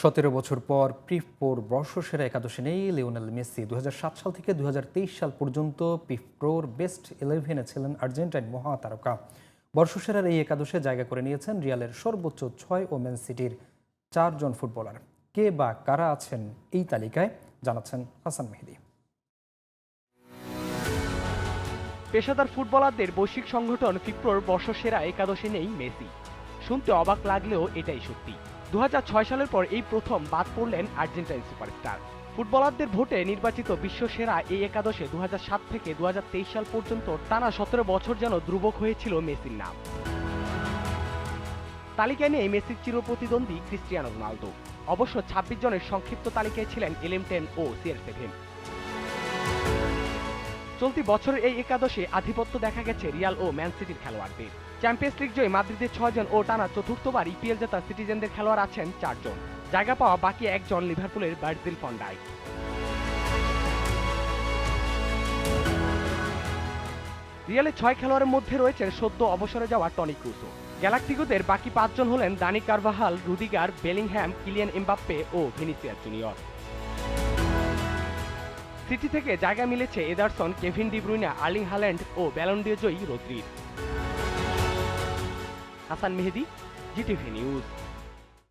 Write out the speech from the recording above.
সতেরো বছর পর পিফপোর বর্ষসেরা একাদশে নেই লিওনেল মেসি। দু হাজার সাত সাল থেকে দুহাজার তেইশ সাল পর্যন্ত পিফপ্রোর বেস্ট ইলেভেনে ছিলেন আর্জেন্টাইন মহাতারকা। বর্ষসেরার এই একাদশে জায়গা করে নিয়েছেন রিয়ালের সর্বোচ্চ ছয় ও ম্যান সিটির চারজন ফুটবলার। কে বা কারা আছেন এই তালিকায় জানাচ্ছেন হাসান মেহেদি। পেশাদার ফুটবলারদের বৈশ্বিক সংগঠন ফিপ্রোর বর্ষসেরা একাদশে নেই মেসি। শুনতে অবাক লাগলেও এটাই সত্যি। দু হাজার ছয় সালের পর এই প্রথম বাদ পড়লেন আর্জেন্টাইন সুপারস্টার ফুটবলারদের ভোটে নির্বাচিত বিশ্ব সেরা এই একাদশে দু হাজার সাত থেকে দু হাজার তেইশ সাল পর্যন্ত টানা সতেরো বছর যেন ধ্রুবক হয়েছিল মেসির নাম। তালিকায় নেই মেসির চিরপ্রতিদ্বন্দ্বী ক্রিস্টিয়ানো রোনালদো। অবশ্য ছাব্বিশ জনের সংক্ষিপ্ত তালিকায় ছিলেন এলএম টেন ও সিআর সেভেন। চলতি বছরের এই একাদশে আধিপত্য দেখা গেছে রিয়াল ও ম্যান সিটির খেলোয়াড়দের। চ্যাম্পিয়ন্স লিগ জয়ী মাদ্রিদের ছয়জন ও টানা চতুর্থবার ইপিএল জেতা সিটিজেনদের খেলোয়াড় আছেন চারজন। জায়গা পাওয়া বাকি একজন লিভারপুলের বার্জিল ফন্ডাই রিয়ালের ছয় খেলোয়াড়ের মধ্যে রয়েছেন সদ্য অবসরে যাওয়া টনি ক্রুসো। গ্যালাক্টিকোদের বাকি পাঁচজন হলেন Dani Carvajal, Rudiger Bellingham Kylian Mbappe ও ভিনিসিয়াস জুনিয়র। সিটি থেকে জায়গা মিলেছে Ederson, Kevin De Bruyne Erling Haaland ও ব্যালন্ডিও জয়ী রদ্রির। Hasan Mehedi GTV news